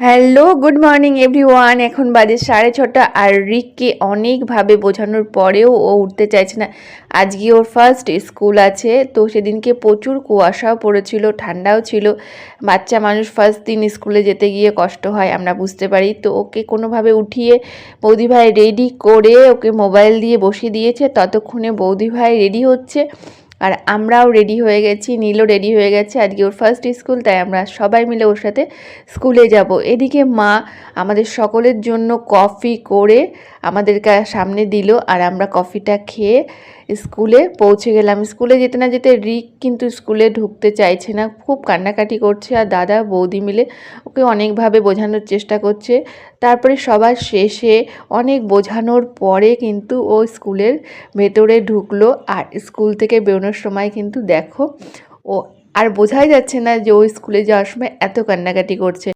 Hello good morning everyone এখন বাজে সাড়ে ছটা আর রিককে অনেকভাবে বোঝানোর পরেও ও উঠতে চাইছে না। আজকে ওর ফার্স্ট স্কুল আছে, তো সেদিনকে প্রচুর কুয়াশাও পড়েছিল, ঠান্ডাও ছিল। বাচ্চা মানুষ ফার্স্ট দিন স্কুলে যেতে গিয়ে কষ্ট হয়, আমরা বুঝতে পারি। তো ওকে কোনোভাবে উঠিয়ে বৌদি ভাই রেডি করে ওকে মোবাইল দিয়ে বসিয়ে দিয়েছে। ততক্ষণে বৌদি ভাই রেডি হচ্ছে। আর আমরাও রেডি হয়ে গেছি, নীলও রেডি হয়ে গেছে। আজকে ওর ফার্স্ট স্কুল তাই আমরা সবাই মিলে ওর সাথে স্কুলে যাব। এদিকে মা আমাদের সকলের জন্য কফি করে আমাদেরকে সামনে দিল আর আমরা কফিটা খেয়ে স্কুলে পৌঁছে গেলাম। স্কুলে যেতে না যেতে রিক কিন্তু স্কুলে ঢুকতে চাইছে না। খুব কান্নাকাটি করছে আর দাদা, বৌদি মিলে ওকে অনেকভাবে বোঝানোর চেষ্টা করছে। তারপরে সবার শেষে অনেক বোঝানোর পরে কিন্তু ও স্কুলের ভেতরে ঢুকলো আর স্কুল থেকে বেরোনোর সময় কিন্তু দেখো। ও, আর বোঝাই যাচ্ছে না যে ও স্কুলে যাওয়ার সময় এত কান্নাকাটি করছে।